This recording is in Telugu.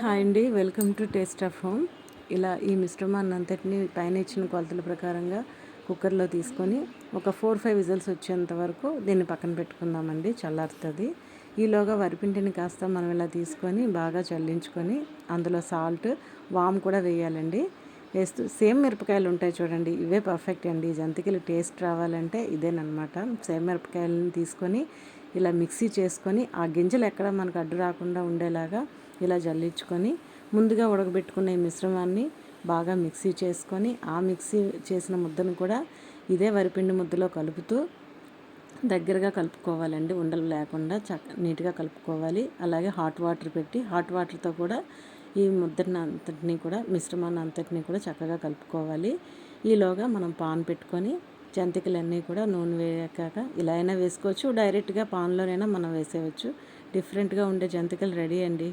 హాయ్ అండి welcome to taste of home. ఇలా ఈ మిశ్రమాన్ని అంతటిని పైన ఇచ్చిన కొలతల ప్రకారంగా కుక్కర్లో తీసుకొని ఒక ఫోర్ ఫైవ్ విజల్స్ వచ్చేంత వరకు దీన్ని పక్కన పెట్టుకుందామండి చల్లారుతుంది. ఈలోగా వరిపిండిని కాస్త మనం ఇలా తీసుకొని బాగా చల్లించుకొని అందులో సాల్ట్ వామ్ కూడా వేయాలండి. వేస్తూ సేమ్ మిరపకాయలు ఉంటాయి చూడండి ఇవే పర్ఫెక్ట్ అండి. జంతికలు టేస్ట్ రావాలంటే ఇదేనమాట సేమ్ మిరపకాయలను తీసుకొని ఇలా మిక్సీ చేసుకొని ఆ గింజలు ఎక్కడ మనకు అడ్డు రాకుండా ఉండేలాగా ఇలా జల్లించుకొని ముందుగా ఉడకబెట్టుకున్న ఈ మిశ్రమాన్ని బాగా మిక్సీ చేసుకొని ఆ మిక్సీ చేసిన ముద్దను కూడా ఇదే వరిపిండి ముద్దలో కలుపుతూ దగ్గరగా కలుపుకోవాలండి. ఉండలు లేకుండా చక్క నీట్గా కలుపుకోవాలి. అలాగే హాట్ వాటర్ పెట్టి హాట్ వాటర్తో కూడా ఈ ముద్దని అంతటినీ కూడా మిశ్రమాన్ని అంతటినీ కూడా చక్కగా కలుపుకోవాలి. ఈలోగా మనం పాన్ పెట్టుకొని జంతికలన్నీ కూడా నూనె వేయకాక ఇలా అయినా వేసుకోవచ్చు. డైరెక్ట్గా పాన్లోనైనా మనం వేసేయచ్చు డిఫరెంట్గా ఉండే జంతికలు రెడీ అండి.